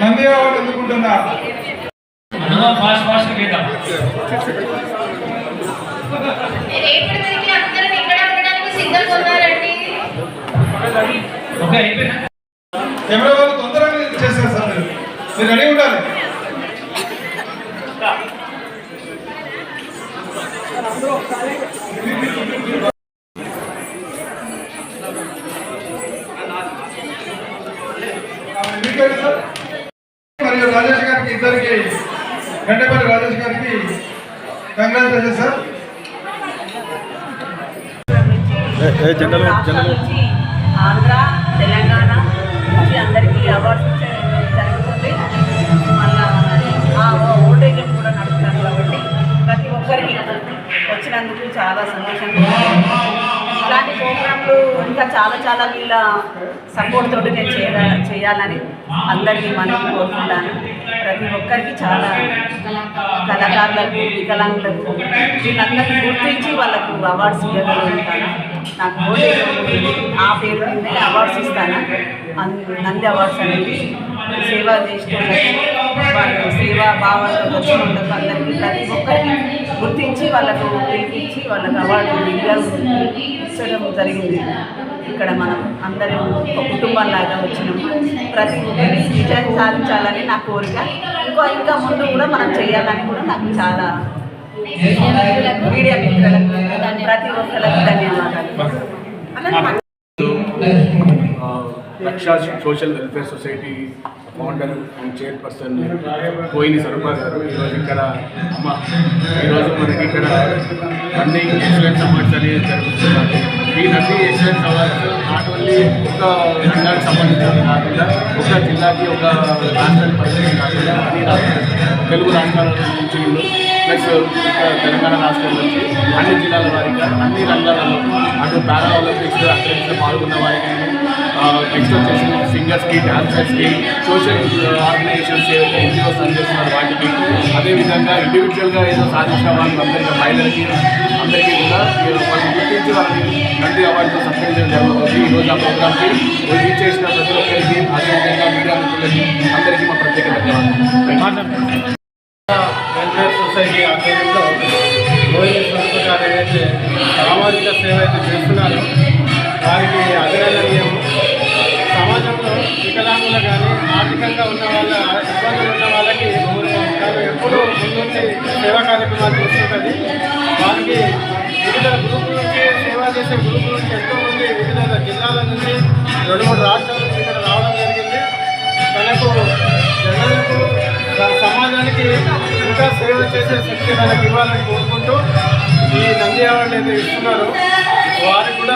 Nandi award ఎందుకుంటున్నా fast fast గీతం camera వాళ్ళు తొందరగా చేస్తారు సార్ మీరు రెడీ ఉండాలి ఎందుకంటే సార్ మరియు రాజేష్ గారికి ఇద్దరికి గంటపల్లి రాజేష్ గారికి కంగ్రాచులేషన్ సార్. ఆంధ్ర తెలంగాణ నుంచి అందరికీ అవార్డ్స్ ఇచ్చే- జరుగుతుంది. మళ్ళా హోమ్ కూడా నడుపుతారు కాబట్టి ప్రతి ఒక్కరికి వచ్చినందుకు చాలా సంతోషంగా ఇంకా చాలా చాలా వీళ్ళ సపోర్ట్ తోటి నేను చేయ చేయాలని అందరికీ మనకి కోరుకుంటాను. ప్రతి ఒక్కరికి చాలా కళాకారులకు వికలాంగులకు వీళ్ళందరినీ గుర్తించి వాళ్ళకు అవార్డ్స్ ఇవ్వగలుగుతాను. నాకు ఆ పేరు నేను అవార్డ్స్ ఇస్తాను. అన్- నంది అవార్డ్స్ అనేది సేవ చేసిన వాళ్ళు సేవా భావంతో వచ్చిన వాళ్ళకు అందరికీ ప్రతి ఒక్కరికి గుర్తించి వాళ్ళకు పిలిపించి వాళ్ళకు అవార్డు ఇవ్వడం జరిగింది. ఇక్కడ మనం అందరం ఒక కుటుంబంలాగా వచ్చినాం. ప్రతి ఒక్కరికి విజయం సాధించాలని నా కోరిక. ఇంకో ఇంకా ముందు కూడా మనం చేయాలని కూడా నాకు చాలా మీడియా మిత్రులకు ప్రతి ఒక్కరికి ధన్యవాదాలు. అలానే social welfare society founder and chairperson పోయిన సరఫరా గారు. ఈరోజు ఇక్కడ అమ్మ ఈరోజు మనకి ఇక్కడ రన్నింగ్ ఎక్సలెన్స్ అవార్డ్స్ అనేది జరుగుతున్నారు ఈ running excellence awards not only ఒక రంగానికి సంబంధించినవి కాకుండా ఒక జిల్లాకి ఒక రాష్ట్రానికి పరిస్థితి కాకుండా అన్ని రాష్ట్రాలు తెలుగు రాష్ట్రాల నుంచి ప్లస్ ఇక్కడ తెలంగాణ రాష్ట్రం నుంచి అన్ని జిల్లాల వారిగా అన్ని రంగాలలో అటు పారా ఒలింపిక్స్ అక్కడ పాల్గొన్న వారికి నెక్స్ట్ వచ్చేసి సింగర్స్కి డాన్సర్స్కి సోషల్ ఆర్గనైజేషన్స్ ఏవైతే ఎన్జిఓస్ అందిస్తున్నారు వాటికి. అదేవిధంగా ఇండివిజువల్గా ఏదో సాధించిన వాళ్ళందరికీ మహిళలకి అందరికీ కూడా వాళ్ళు గుర్తించి వాళ్ళని నంది అవార్డుతో సత్కరించడం జరుగుతుంది. ఈరోజు ఆ ప్రోగ్రామ్కి రీచ్ చేసిన ప్రతి ఒక్కరికి అదేవిధంగా మీడియా మిత్రులకి అందరికీ మా ప్రత్యేక ధన్యవాదాలు. వెల్ఫేర్ సొసైటీ ఆధ్వర్యంలో గోవింద సంస్థ గారు సామాజిక సేవ అయితే చేస్తున్నారు ఆర్థికంగా ఉన్న వాళ్ళ ఇబ్బందులు ఉన్న వాళ్ళకి తాను ఎప్పుడూ ముందుంచి సేవా కార్యక్రమాలు చేస్తుంటుంది. వారికి వివిధ గ్రూపుల నుంచి సేవ చేసే గ్రూపుల నుంచి ఎంతోమంది వివిధ జిల్లాల నుంచి రెండు మూడు రాష్ట్రాల నుంచి ఇక్కడ రావడం జరిగింది. తనకు జనాలకు సమాజానికి ఇంకా సేవ చేసే శక్తి తనకు ఇవ్వాలని కోరుకుంటూ ఈ నంది అవార్డు అయితే ఇస్తున్నారు. వారికి కూడా